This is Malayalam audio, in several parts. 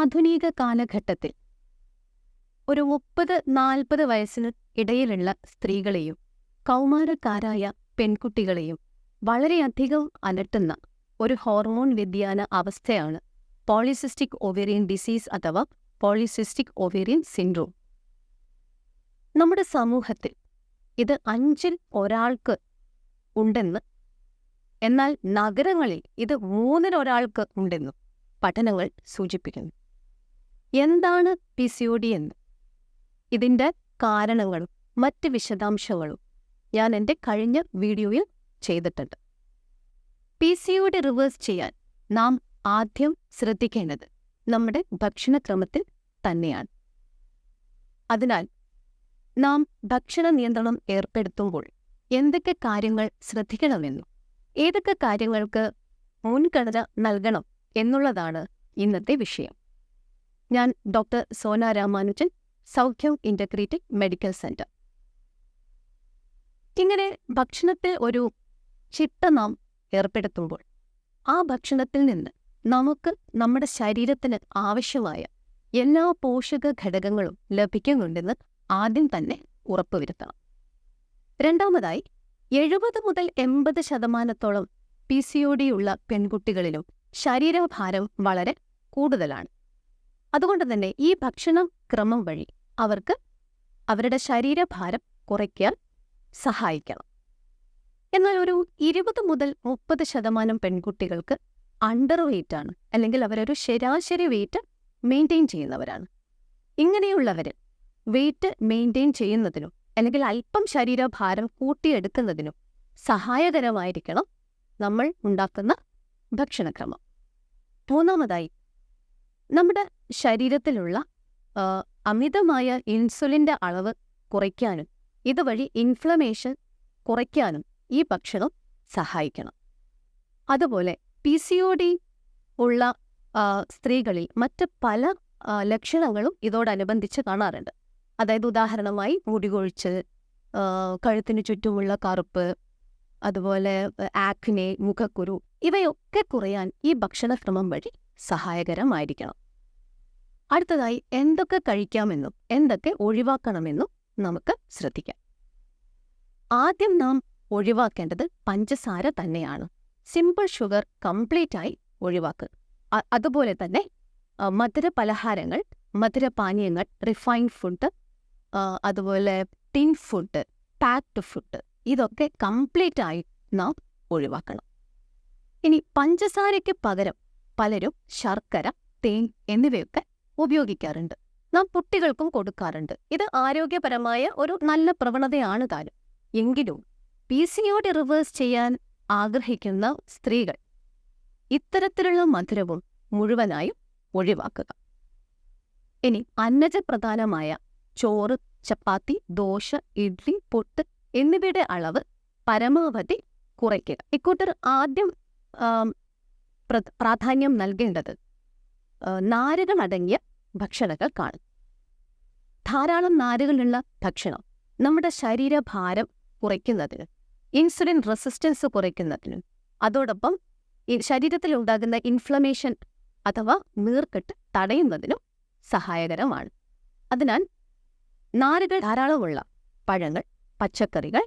ആധുനിക കാലഘട്ടത്തിൽ ഒരു മുപ്പത് നാൽപ്പത് വയസ്സിന് ഇടയിലുള്ള സ്ത്രീകളെയും കൗമാരക്കാരായ പെൺകുട്ടികളെയും വളരെയധികം അലട്ടുന്ന ഒരു ഹോർമോൺ വ്യതിയാന അവസ്ഥയാണ് പോളിസിസ്റ്റിക് ഒവേറിയൻ ഡിസീസ് അഥവാ പോളിസിസ്റ്റിക് ഒവേറിയൻ സിൻഡ്രോം. നമ്മുടെ സമൂഹത്തിൽ ഇത് അഞ്ചിൽ ഒരാൾക്ക് ഉണ്ടെന്ന് എന്നാൽ നഗരങ്ങളിൽ ഇത് മൂന്നിലൊരാൾക്ക് ഉണ്ടെന്നും പഠനങ്ങൾ സൂചിപ്പിക്കുന്നു. എന്താണ് പി സി ഒ ഡി എന്ന്? ഇതിന്റെ കാരണങ്ങളും മറ്റ് വിശദാംശങ്ങളും ഞാൻ എന്റെ കഴിഞ്ഞ വീഡിയോയിൽ ചെയ്തിട്ടുണ്ട്. P C O D reverse ചെയ്യാൻ നാം ആദ്യം ശ്രദ്ധിക്കേണ്ടത് നമ്മുടെ ഭക്ഷണക്രമത്തിൽ തന്നെയാണ്. അതിനാൽ നാം ഭക്ഷണ നിയന്ത്രണം ഏർപ്പെടുത്തുമ്പോൾ എന്തൊക്കെ കാര്യങ്ങൾ ശ്രദ്ധിക്കണമെന്നും ഏതൊക്കെ കാര്യങ്ങൾക്ക് മുൻഗണന നൽകണം എന്നുള്ളതാണ് ഇന്നത്തെ വിഷയം. ഞാൻ ഡോക്ടർ സോന രാമാനുജൻ സൗഖ്യം ഇന്റഗ്രേറ്റഡ് മെഡിക്കൽ സെന്റർ ഇങ്ങനെ ഭക്ഷണത്തിൽ ഒരു ചിട്ട നാം ഏർപ്പെടുത്തുമ്പോൾ ആ ഭക്ഷണത്തിൽ നിന്ന് നമുക്ക് നമ്മുടെ ശരീരത്തിന് ആവശ്യമായ എല്ലാ പോഷക ഘടകങ്ങളും ലഭിക്കുന്നുണ്ടെന്ന് ആദ്യം തന്നെ ഉറപ്പുവരുത്തണം രണ്ടാമതായി എഴുപത് മുതൽ എൺപത് ശതമാനത്തോളം പി സി ഒ ഡി ഉള്ള പെൺകുട്ടികളിലും ശരീരഭാരം വളരെ കൂടുതലാണ്. അതുകൊണ്ട് തന്നെ ഈ ഭക്ഷണം ക്രമം വഴി അവർക്ക് അവരുടെ ശരീരഭാരം കുറയ്ക്കാൻ സഹായിക്കണം. എന്നാൽ ഒരു ഇരുപത് മുതൽ മുപ്പത് ശതമാനം പെൺകുട്ടികൾക്ക് അണ്ടർ വെയിറ്റ് ആണ്. അല്ലെങ്കിൽ അവരൊരു ശരാശരി വെയിറ്റ് മെയിന്റെയിൻ ചെയ്യുന്നവരാണ്. ഇങ്ങനെയുള്ളവർ വെയിറ്റ് മെയിന്റെയിൻ ചെയ്യുന്നതിനും അല്ലെങ്കിൽ അല്പം ശരീരഭാരം കൂട്ടിയെടുക്കുന്നതിനും സഹായകരമായിരിക്കണം നമ്മൾ ഉണ്ടാക്കുന്ന ഭക്ഷണക്രമം. മൂന്നാമതായി നമ്മുടെ ശരീരത്തിലുള്ള അമിതമായ ഇൻസുലിന്റെ അളവ് കുറയ്ക്കാനും ഇതുവഴി ഇൻഫ്ലമേഷൻ കുറയ്ക്കാനും ഈ ഭക്ഷണം സഹായിക്കണം. അതുപോലെ പി സി ഒ ഡി ഉള്ള സ്ത്രീകളിൽ മറ്റ് പല ലക്ഷണങ്ങളും ഇതോടനുബന്ധിച്ച് കാണാറുണ്ട്. അതായത് ഉദാഹരണമായി മുടികൊഴിച്ച് കഴുത്തിന് ചുറ്റുമുള്ള കറുപ്പ് അതുപോലെ ആക്നെ മുഖക്കുരു ഇവയൊക്കെ കുറയാൻ ഈ ഭക്ഷണക്രമം വഴി സഹായകരമായിരിക്കണം. അടുത്തതായി എന്തൊക്കെ കഴിക്കാമെന്നും എന്തൊക്കെ ഒഴിവാക്കണമെന്നും നമുക്ക് ശ്രദ്ധിക്കാം. ആദ്യം നാം ഒഴിവാക്കേണ്ടത് പഞ്ചസാര തന്നെയാണ്. സിമ്പിൾ ഷുഗർ കംപ്ലീറ്റ് ആയി ഒഴിവാക്കുക അതുപോലെ തന്നെ മധുര പലഹാരങ്ങൾ മധുരപാനീയങ്ങൾ റിഫൈൻഡ് ഫുഡ് അതുപോലെ ടിൻ ഫുഡ് പാക്ഡ് ഫുഡ് ഇതൊക്കെ കംപ്ലീറ്റ് ആയി നാം ഒഴിവാക്കണം. ഇനി പഞ്ചസാരയ്ക്ക് പകരം പലരും ശർക്കര തേൻ എന്നിവയൊക്കെ ഉപയോഗിക്കാറുണ്ട്. നാം കുട്ടികൾക്കും കൊടുക്കാറുണ്ട്. ഇത് ആരോഗ്യപരമായ ഒരു നല്ല പ്രവണതയാണ് താനും. എങ്കിലും P C O D reverse ചെയ്യാൻ ആഗ്രഹിക്കുന്ന സ്ത്രീകൾ ഇത്തരത്തിലുള്ള മധുരവും മുഴുവനായും ഒഴിവാക്കുക. ഇനി അന്നജപ്രധാനമായ ചോറ് ചപ്പാത്തി ദോശ ഇഡ്ലി പൊട്ട് എന്നിവയുടെ അളവ് പരമാവധി കുറയ്ക്കുക. ഇക്കൂട്ടർ ആദ്യം പ്രാധാന്യം നൽകേണ്ടത്. നാരുകളടങ്ങിയ ഭക്ഷണങ്ങൾക്കാണ് ധാരാളം നാരുകളുള്ള ഭക്ഷണം നമ്മുടെ ശരീരഭാരം കുറയ്ക്കുന്നതിന് ഇൻസുലിൻ റെസിസ്റ്റൻസ് കുറയ്ക്കുന്നതിനും അതോടൊപ്പം ശരീരത്തിലുണ്ടാകുന്ന ഇൻഫ്ലമേഷൻ അഥവാ നീർക്കെട്ട് തടയുന്നതിനും സഹായകരമാണ്. അതിനാൽ നാരുകൾ ധാരാളമുള്ള പഴങ്ങൾ പച്ചക്കറികൾ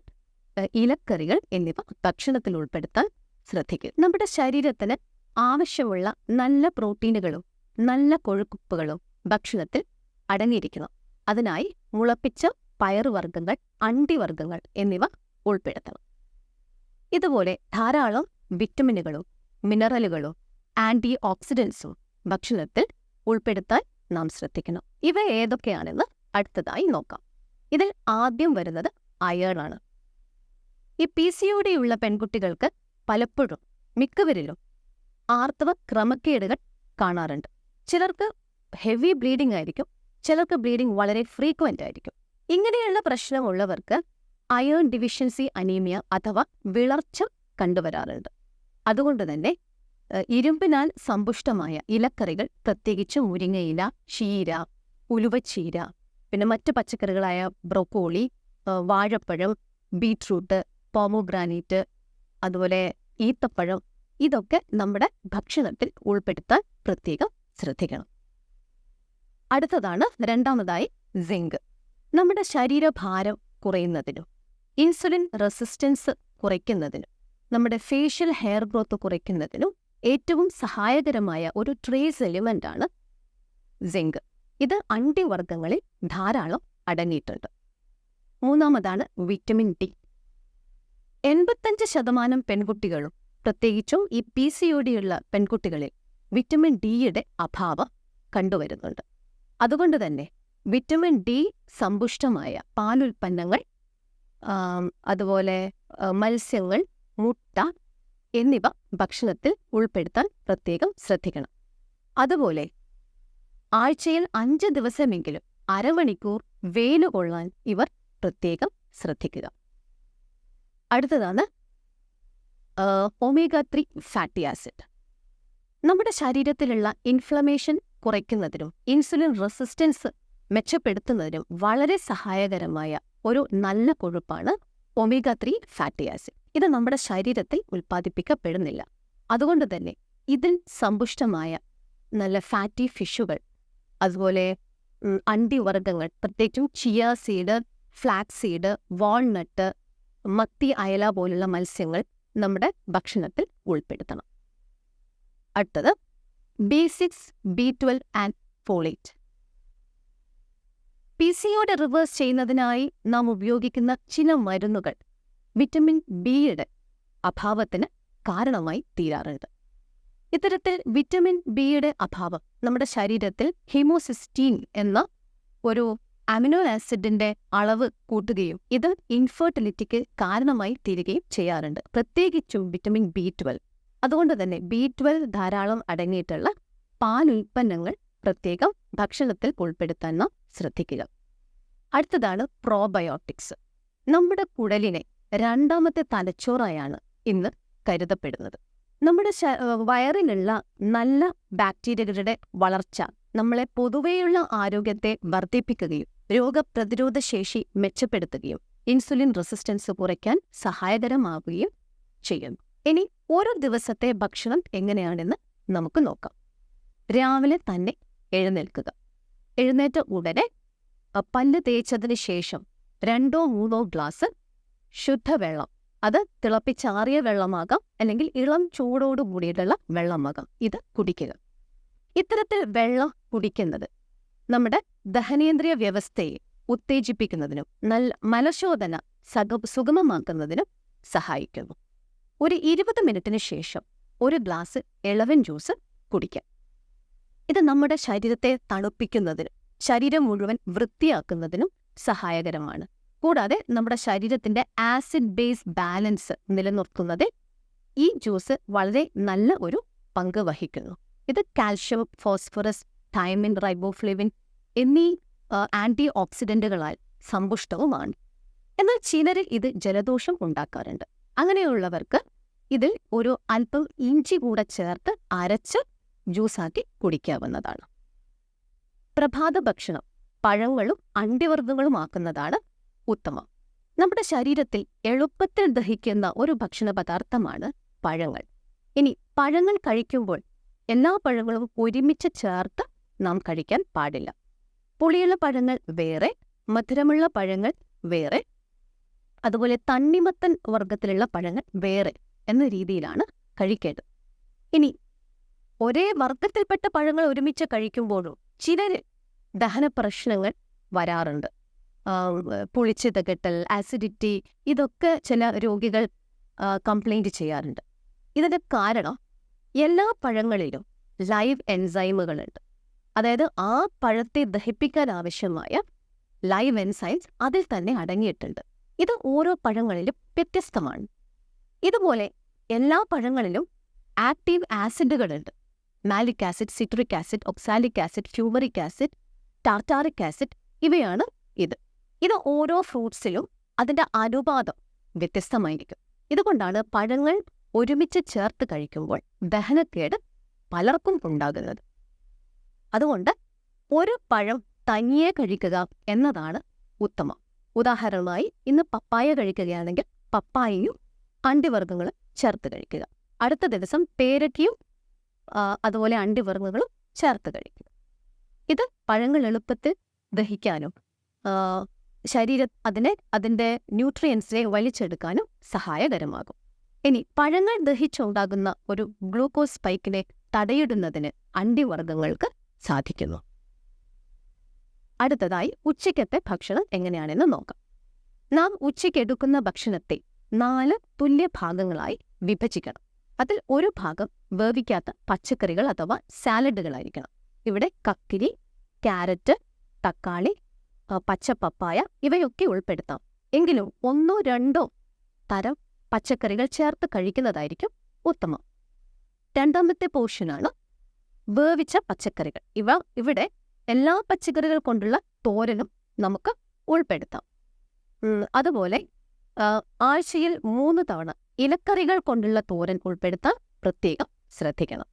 ഇലക്കറികൾ എന്നിവ ഭക്ഷണത്തിൽ ഉൾപ്പെടുത്താൻ ശ്രദ്ധിക്കുക. നമ്മുടെ ശരീരത്തിന് ആവശ്യമുള്ള നല്ല പ്രോട്ടീനുകളും നല്ല കൊഴുക്കുപ്പുകളും ഭക്ഷണത്തിൽ അടങ്ങിയിരിക്കണം അതിനായി മുളപ്പിച്ച പയറുവർഗങ്ങൾ അണ്ടിവർഗങ്ങൾ എന്നിവ ഉൾപ്പെടുത്തണം. ഇതുപോലെ ധാരാളം വിറ്റമിനുകളും മിനറലുകളും ആന്റി ഓക്സിഡൻസും ഭക്ഷണത്തിൽ ഉൾപ്പെടുത്താൻ നാം ശ്രദ്ധിക്കണം. ഇവ ഏതൊക്കെയാണെന്ന് അടുത്തതായി നോക്കാം. ഇതിൽ ആദ്യം വരുന്നത് അയേൺ ഈ പി സി ഒ ഉള്ള പെൺകുട്ടികൾക്ക് പലപ്പോഴും മിക്കവരിലും ആർത്തവ ക്രമക്കേടുകൾ കാണാറുണ്ട്. ചിലർക്ക് ഹെവി ബ്ലീഡിംഗ് ആയിരിക്കും ചിലർക്ക് ബ്ലീഡിംഗ് വളരെ ഫ്രീക്വന്റ് ആയിരിക്കും. ഇങ്ങനെയുള്ള പ്രശ്നമുള്ളവർക്ക് അയേൺ ഡിഫിഷ്യൻസി അനീമിയ അഥവാ വിളർച്ച കണ്ടുവരാറുണ്ട്. അതുകൊണ്ട് തന്നെ ഇരുമ്പിനാൽ സമ്പുഷ്ടമായ ഇലക്കറികൾ പ്രത്യേകിച്ച് മുരിങ്ങയില ചീര ഉലുവച്ചീര പിന്നെ മറ്റ് പച്ചക്കറികളായ ബ്രൊക്കോളി വാഴപ്പഴം ബീറ്റ്റൂട്ട് പോമോഗ്രാനൈറ്റ് അതുപോലെ ഈത്തപ്പഴം ഇതൊക്കെ നമ്മുടെ ഭക്ഷണത്തിൽ ഉൾപ്പെടുത്താൻ പ്രത്യേകം ശ്രദ്ധിക്കണം. അടുത്തതാണ് രണ്ടാമതായി സിങ്ക് നമ്മുടെ ശരീരഭാരം കുറയുന്നതിനും ഇൻസുലിൻ റെസിസ്റ്റൻസ് കുറയ്ക്കുന്നതിനും നമ്മുടെ ഫേഷ്യൽ ഹെയർ ഗ്രോത്ത് കുറയ്ക്കുന്നതിനും ഏറ്റവും സഹായകരമായ ഒരു ട്രേസ് എലിമെന്റ് ആണ് സിങ്ക് ഇത് അണ്ടിവർഗങ്ങളിൽ ധാരാളം അടങ്ങിയിട്ടുണ്ട്. മൂന്നാമതാണ് വിറ്റമിൻ ഡി എൺപത്തഞ്ച് ശതമാനം പെൺകുട്ടികളും പ്രത്യേകിച്ചും ഈ പി സി ഒ ഡിയുള്ള പെൺകുട്ടികളിൽ വിറ്റമിൻ ഡിയുടെ അഭാവം കണ്ടുവരുന്നുണ്ട്. അതുകൊണ്ട് തന്നെ വിറ്റമിൻ ഡി സമ്പുഷ്ടമായ പാലുൽപ്പന്നങ്ങൾ അതുപോലെ മത്സ്യങ്ങൾ മുട്ട എന്നിവ ഭക്ഷണത്തിൽ ഉൾപ്പെടുത്താൻ പ്രത്യേകം ശ്രദ്ധിക്കണം. അതുപോലെ ആഴ്ചയിൽ അഞ്ച് ദിവസമെങ്കിലും അരമണിക്കൂർ വെയിൽ കൊള്ളാൻ ഇവർ പ്രത്യേകം ശ്രദ്ധിക്കുക. അടുത്തതാണ് ഒമേഗ ത്രീ ഫാറ്റി ആസിഡ് നമ്മുടെ ശരീരത്തിലുള്ള ഇൻഫ്ലമേഷൻ കുറയ്ക്കുന്നതിനും ഇൻസുലിൻ റെസിസ്റ്റൻസ് മെച്ചപ്പെടുത്തുന്നതിനും വളരെ സഹായകരമായ ഒരു നല്ല കൊഴുപ്പാണ് ഒമേഗ ത്രീ ഫാറ്റി ആസിഡ് ഇത് നമ്മുടെ ശരീരത്തിൽ ഉൽപ്പാദിപ്പിക്കപ്പെടുന്നില്ല. അതുകൊണ്ട് തന്നെ ഇതിൽ സമ്പുഷ്ടമായ നല്ല ഫാറ്റി ഫിഷുകൾ അതുപോലെ അണ്ടിവർഗങ്ങൾ പ്രത്യേകിച്ചും chia seed flax seed walnut മത്തി അയല പോലുള്ള മത്സ്യങ്ങൾ നമ്മുടെ ഭക്ഷണത്തിൽ ഉൾപ്പെടുത്തണം. അടുത്തത് B six B twelve and folate P സിയോടെ reverse ചെയ്യുന്നതിനായി നാം ഉപയോഗിക്കുന്ന ചില മരുന്നുകൾ വിറ്റമിൻ ബിയുടെ അഭാവത്തിന് കാരണമായി തീരാറുണ്ട്. ഇത്തരത്തിൽ വിറ്റമിൻ ബിയുടെ അഭാവം നമ്മുടെ ശരീരത്തിൽ ഹീമോസിസ്റ്റീൻ എന്ന ഒരു അമിനോ ആസിഡിന്റെ അളവ് കൂട്ടുകയും ഇത് ഇൻഫെർട്ടിലിറ്റിക്ക് കാരണമായി തീരുകയും ചെയ്യാറുണ്ട്. പ്രത്യേകിച്ചും വിറ്റമിൻ ബി ട്വൽവ് അതുകൊണ്ട് തന്നെ ബി ട്വൽവ് ധാരാളം അടങ്ങിയിട്ടുള്ള പാൽ ഉൽപ്പന്നങ്ങൾ പ്രത്യേകം ഭക്ഷണത്തിൽ ഉൾപ്പെടുത്താൻ നാം ശ്രദ്ധിക്കുക. അടുത്തതാണ് പ്രോബയോട്ടിക്സ് നമ്മുടെ കുടലിനെ രണ്ടാമത്തെ തലച്ചോറായാണ് ഇന്ന് കരുതപ്പെടുന്നത്. നമ്മുടെ വയറിലുള്ള നല്ല ബാക്ടീരിയകളുടെ വളർച്ച നമ്മളെ പൊതുവെയുള്ള ആരോഗ്യത്തെ വർദ്ധിപ്പിക്കുകയും രോഗപ്രതിരോധ ശേഷി മെച്ചപ്പെടുത്തുകയും ഇൻസുലിൻ റെസിസ്റ്റൻസ് കുറയ്ക്കാൻ സഹായകരമാവുകയും ചെയ്യുന്നു. ഇനി ഓരോ ദിവസത്തെ ഭക്ഷണം എങ്ങനെയാണെന്ന് നമുക്ക് നോക്കാം. രാവിലെ തന്നെ എഴുന്നേൽക്കുക. എഴുന്നേറ്റ ഉടനെ പല്ല് തേച്ചതിന് ശേഷം രണ്ടോ മൂന്നോ ഗ്ലാസ് ശുദ്ധവെള്ളം അത് തിളപ്പിച്ചാറിയ വെള്ളമാകാം അല്ലെങ്കിൽ ഇളം ചൂടോടു കൂടിയിട്ടുള്ള വെള്ളമാകാം. ഇത് കുടിക്കുക. ഇത്തരത്തിൽ വെള്ളം കുടിക്കുന്നത് നമ്മുടെ ദഹനേന്ദ്രിയ വ്യവസ്ഥയെ ഉത്തേജിപ്പിക്കുന്നതിനും നല്ല മലശോധന സഗ സുഗമമാക്കുന്നതിനും സഹായിക്കുന്നു. ഒരു ഇരുപത് മിനിറ്റിന് ശേഷം ഒരു ഗ്ലാസ് ഇളവൻ ജ്യൂസ് കുടിക്കാം ഇത് നമ്മുടെ ശരീരത്തെ തണുപ്പിക്കുന്നതിനും ശരീരം മുഴുവൻ വൃത്തിയാക്കുന്നതിനും സഹായകരമാണ്. കൂടാതെ നമ്മുടെ ശരീരത്തിന്റെ ആസിഡ് ബേസ് ബാലൻസ് നിലനിർത്തുന്നതിൽ ഈ ജ്യൂസ് വളരെ നല്ല ഒരു പങ്ക് വഹിക്കുന്നു. ഇത് കാൽഷ്യം ഫോസ്ഫറസ് തൈമിൻ റൈബോഫ്ലിവിൻ എന്നീ ആന്റി ഓക്സിഡന്റുകളാൽ സമ്പുഷ്ടവുമാണ്. എന്നാൽ ചിലരിൽ ഇത് ജലദോഷം ഉണ്ടാക്കാറുണ്ട്. അങ്ങനെയുള്ളവർക്ക് ഇതിൽ ഒരു അല്പം ഇഞ്ചി കൂടെ ചേർത്ത് അരച്ച് ജ്യൂസാക്കി കുടിക്കാവുന്നതാണ്. പ്രഭാത ഭക്ഷണം പഴങ്ങളും അണ്ടിവർഗങ്ങളുമാക്കുന്നതാണ് ഉത്തമം. നമ്മുടെ ശരീരത്തിൽ എളുപ്പത്തിൽ ദഹിക്കുന്ന ഒരു ഭക്ഷണ പദാർത്ഥമാണ് പഴങ്ങൾ. ഇനി പഴങ്ങൾ കഴിക്കുമ്പോൾ എല്ലാ പഴങ്ങളും ഒരുമിച്ച് ചേർത്ത് നാം കഴിക്കാൻ പാടില്ല. പുളിയുള്ള പഴങ്ങൾ വേറെ മധുരമുള്ള പഴങ്ങൾ വേറെ അതുപോലെ തണ്ണിമത്തൻ വർഗത്തിലുള്ള പഴങ്ങൾ വേറെ എന്ന രീതിയിലാണ് കഴിക്കേണ്ടത്. ഇനി ഒരേ വർഗത്തിൽപ്പെട്ട പഴങ്ങൾ ഒരുമിച്ച് കഴിക്കുമ്പോഴും ചിലര് ദഹന പ്രശ്നങ്ങൾ വരാറുണ്ട്. ആം, കെട്ടൽ ആസിഡിറ്റി ഇതൊക്കെ ചില രോഗികൾ കംപ്ലൈന്റ് ചെയ്യാറുണ്ട്. ഇതിന്റെ കാരണം എല്ലാ പഴങ്ങളിലും ലൈവ് എൻസൈമുകളുണ്ട് അതായത് ആ പഴത്തെ ദഹിപ്പിക്കാൻ ആവശ്യമായ ലൈവ് എൻസൈംസ് അതിൽ തന്നെ അടങ്ങിയിട്ടുണ്ട്. ഇത് ഓരോ പഴങ്ങളിലും വ്യത്യസ്തമാണ്. ഇതുപോലെ എല്ലാ പഴങ്ങളിലും active ആസിഡുകളുണ്ട് malic acid citric acid oxalic acid fumaric acid tartaric acid ഇവയാണ് ഇത്. ഇത് ഓരോ ഫ്രൂട്ട്സിലും അതിന്റെ അനുപാതം വ്യത്യസ്തമായിരിക്കും. ഇതുകൊണ്ടാണ് പഴങ്ങൾ ഒരുമിച്ച് ചേർത്ത് കഴിക്കുമ്പോൾ ദഹനക്കേട് പലർക്കും ഉണ്ടാകുന്നത്. അതുകൊണ്ട് ഒരു പഴം തനിയെ കഴിക്കുക എന്നതാണ് ഉത്തമം. ഉദാഹരണമായി ഇന്ന് പപ്പായ കഴിക്കുകയാണെങ്കിൽ പപ്പായയും അണ്ടിവർഗങ്ങളും ചേർത്ത് കഴിക്കുക. അടുത്ത ദിവസം പേരയ്ക്കയും അതുപോലെ അണ്ടിവർഗങ്ങളും ചേർത്ത് കഴിക്കുക. ഇത് പഴങ്ങൾ എളുപ്പത്തിൽ ദഹിക്കാനും ശരീര അതിനെ അതിന്റെ ന്യൂട്രിയൻസിനെ വലിച്ചെടുക്കാനും സഹായകരമാകും. ഇനി പഴങ്ങൾ ദഹിച്ചുണ്ടാകുന്ന ഒരു ഗ്ലൂക്കോസ് സ്പൈക്കിനെ തടയിടുന്നതിന് അണ്ടിവർഗങ്ങൾക്ക് സാധിക്കുന്നു. അടുത്തതായി ഉച്ചയ്ക്കത്തെ ഭക്ഷണം എങ്ങനെയാണെന്ന് നോക്കാം. നാം ഉച്ചയ്ക്ക് എടുക്കുന്ന ഭക്ഷണത്തെ നാല് തുല്യ ഭാഗങ്ങളായി വിഭജിക്കണം. അതിൽ ഒരു ഭാഗം വേവിക്കാത്ത പച്ചക്കറികൾ അഥവാ സാലഡുകളായിരിക്കണം. ഇവിടെ കക്കിരി ക്യാരറ്റ് തക്കാളി ആ, പച്ച പപ്പായ ഇവയൊക്കെ ഉൾപ്പെടുത്താം. എങ്കിലും ഒന്നോ രണ്ടോ തരം പച്ചക്കറികൾ ചേർത്ത് കഴിക്കുന്നതായിരിക്കും ഉത്തമം. രണ്ടാമത്തെ പോർഷനാണ് വേവിച്ച പച്ചക്കറികൾ. ഇവ ഇവിടെ എല്ലാ പച്ചക്കറികൾ കൊണ്ടുള്ള തോരനും നമുക്ക് ഉൾപ്പെടുത്താം. അതുപോലെ ആഴ്ചയിൽ മൂന്ന് തവണ ഇലക്കറികൾ കൊണ്ടുള്ള തോരൻ ഉൾപ്പെടുത്താൻ പ്രത്യേകം ശ്രദ്ധിക്കണം.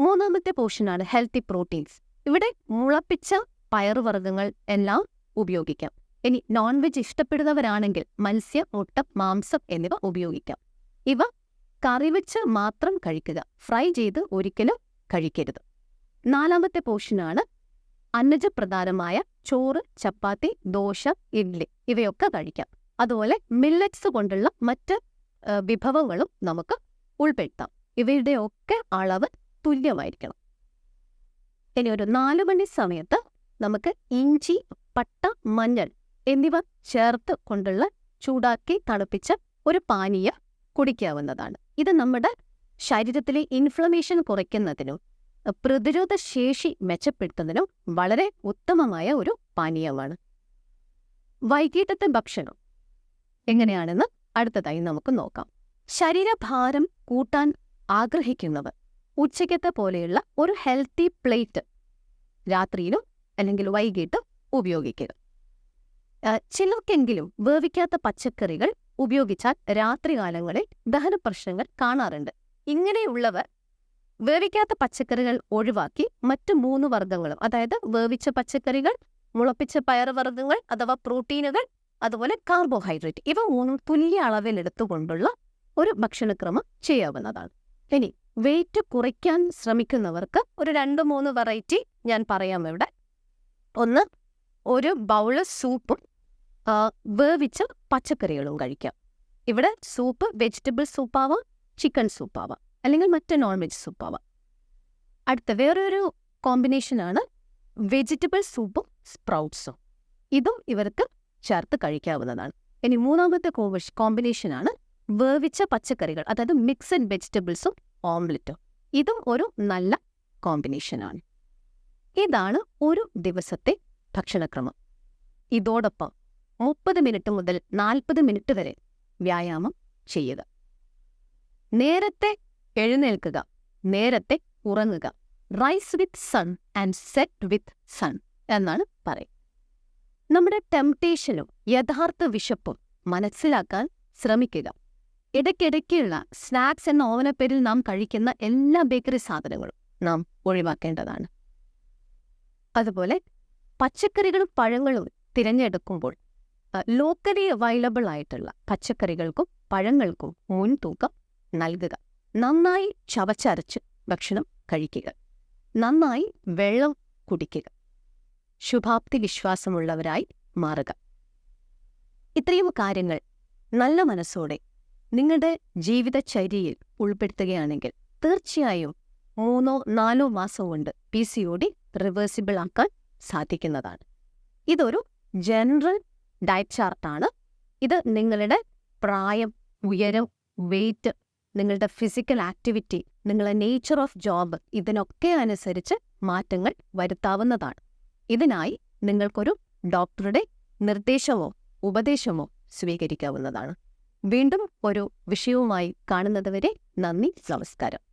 മൂന്നാമത്തെ പോർഷനാണ് ഹെൽത്തി പ്രോട്ടീൻസ്. ഇവിടെ മുളപ്പിച്ച പയറുവർഗങ്ങൾ എല്ലാം ഉപയോഗിക്കാം. ഇനി നോൺ വെജ് ഇഷ്ടപ്പെടുന്നവരാണെങ്കിൽ മത്സ്യം മുട്ട മാംസം എന്നിവ ഉപയോഗിക്കാം. ഇവ കറി വെച്ച് മാത്രം കഴിക്കുക ഫ്രൈ ചെയ്ത് ഒരിക്കലും കഴിക്കരുത്. നാലാമത്തെ പോർഷനാണ് അന്നജപ്രധാനമായ ചോറ് ചപ്പാത്തി ദോശ ഇഡ്ലി ഇവയൊക്കെ കഴിക്കാം. അതുപോലെ മില്ലറ്റ്സ് കൊണ്ടുള്ള മറ്റ് വിഭവങ്ങളും നമുക്ക് ഉൾപ്പെടുത്താം. ഇവയുടെയൊക്കെ അളവ് തുല്യമായിരിക്കണം. ഇനി ഒരു നാല് മണി സമയത്ത് നമുക്ക് ഇഞ്ചി പട്ട മഞ്ഞൾ എന്നിവ ചേർത്ത് കൊണ്ടുള്ള ചൂടാക്കി തണുപ്പിച്ച ഒരു പാനീയം കുടിക്കാവുന്നതാണ്. ഇത് നമ്മുടെ ശരീരത്തിലെ ഇൻഫ്ലമേഷൻ കുറയ്ക്കുന്നതിനും പ്രതിരോധ ശേഷി മെച്ചപ്പെടുത്തുന്നതിനും വളരെ ഉത്തമമായ ഒരു പാനീയമാണ്. വൈകിട്ടത്തെ ഭക്ഷണം എങ്ങനെയാണെന്ന് അടുത്തതായി നമുക്ക് നോക്കാം. ശരീരഭാരം കൂട്ടാൻ ആഗ്രഹിക്കുന്നവർ ഉച്ചയ്ക്കത്തെ പോലെയുള്ള ഒരു ഹെൽത്തി പ്ലേറ്റ് രാത്രിയിലും അല്ലെങ്കിൽ വൈകിട്ടും ഉപയോഗിക്കുക. ചിലർക്കെങ്കിലും വേവിക്കാത്ത പച്ചക്കറികൾ ഉപയോഗിച്ചാൽ രാത്രികാലങ്ങളിൽ ദഹന പ്രശ്നങ്ങൾ കാണാറുണ്ട്. ഇങ്ങനെയുള്ളവർ വേവിക്കാത്ത പച്ചക്കറികൾ ഒഴിവാക്കി മറ്റു മൂന്ന് വർഗങ്ങളും അതായത് വേവിച്ച പച്ചക്കറികൾ മുളപ്പിച്ച പയറുവർഗങ്ങൾ അഥവാ പ്രോട്ടീനുകൾ അതുപോലെ കാർബോഹൈഡ്രേറ്റ് ഇവ മൂന്നും തുല്യ അളവിൽ എടുത്തുകൊണ്ടുള്ള ഒരു ഭക്ഷണക്രമം ചെയ്യാവുന്നതാണ്. ഇനി വെയിറ്റ് കുറയ്ക്കാൻ ശ്രമിക്കുന്നവർക്ക് ഒരു രണ്ട് മൂന്ന് വെറൈറ്റി ഞാൻ പറയാം ഇവിടെ. ഒന്ന് ഒരു ബൗൾ സൂപ്പും വേവിച്ച പച്ചക്കറികളും കഴിക്കാം. ഇവിടെ സൂപ്പ് വെജിറ്റബിൾ സൂപ്പാവാം ചിക്കൻ സൂപ്പാവാം അല്ലെങ്കിൽ മറ്റ് നോൺ വെജ് സൂപ്പാവാം അടുത്ത വേറൊരു കോമ്പിനേഷനാണ് വെജിറ്റബിൾ സൂപ്പും സ്പ്രൗട്ട്സും ഇതും ഇവർക്ക് ചേർത്ത് കഴിക്കാവുന്നതാണ്. ഇനി മൂന്നാമത്തെ കോമ്പിഷ് കോമ്പിനേഷനാണ് വേവിച്ച പച്ചക്കറികൾ അതായത് മിക്സഡ് വെജിറ്റബിൾസും ഓംലെറ്റും ഇതും ഒരു നല്ല കോമ്പിനേഷനാണ് ഇതാണ് ഒരു ദിവസത്തെ ഭക്ഷണക്രമം. ഇതോടൊപ്പം മുപ്പത് മിനിറ്റ് മുതൽ നാൽപ്പത് മിനിറ്റ് വരെ വ്യായാമം ചെയ്യുക. നേരത്തെ എഴുന്നേൽക്കുക നേരത്തെ ഉറങ്ങുക. Rise with sun and set with sun എന്നാണ് പറയുക. നമ്മുടെ ടെംപ്ടേഷനും യഥാർത്ഥ വിശപ്പും മനസ്സിലാക്കാൻ ശ്രമിക്കുക. ഇടയ്ക്കിടയ്ക്കുള്ള സ്നാക്സ് എന്ന ഓവനപ്പേരിൽ നാം കഴിക്കുന്ന എല്ലാ ബേക്കറി സാധനങ്ങളും നാം ഒഴിവാക്കേണ്ടതാണ്. അതുപോലെ പച്ചക്കറികളും പഴങ്ങളും തിരഞ്ഞെടുക്കുമ്പോൾ ലോക്കലി അവൈലബിൾ ആയിട്ടുള്ള പച്ചക്കറികൾക്കും പഴങ്ങൾക്കും മുൻതൂക്കം നൽകുക. നന്നായി ചവച്ചരച്ച് ഭക്ഷണം കഴിക്കുക. നന്നായി വെള്ളം കുടിക്കുക. ശുഭാപ്തി വിശ്വാസമുള്ളവരായി മാറുക. ഇത്രയും കാര്യങ്ങൾ നല്ല മനസ്സോടെ നിങ്ങളുടെ ജീവിതചര്യയിൽ ഉൾപ്പെടുത്തുകയാണെങ്കിൽ തീർച്ചയായും മൂന്നോ നാലോ മാസം കൊണ്ട് P C O D reversible ആക്കാൻ സാധിക്കുന്നതാണ്. ഇതൊരു ജനറൽ ഡയറ്റ് ചാർട്ടാണ്. ഇത് നിങ്ങളുടെ പ്രായം ഉയരം വെയിറ്റ് നിങ്ങളുടെ ഫിസിക്കൽ ആക്ടിവിറ്റി നിങ്ങളുടെ നേച്ചർ ഓഫ് ജോബ് ഇതിനൊക്കെ അനുസരിച്ച് മാറ്റങ്ങൾ വരുത്താവുന്നതാണ്. ഇതിനായി നിങ്ങൾക്കൊരു ഡോക്ടറുടെ നിർദ്ദേശമോ ഉപദേശമോ സ്വീകരിക്കാവുന്നതാണ്. വീണ്ടും ഒരു വിഷയവുമായി കാണുന്നതുവരെ നന്ദി നമസ്കാരം.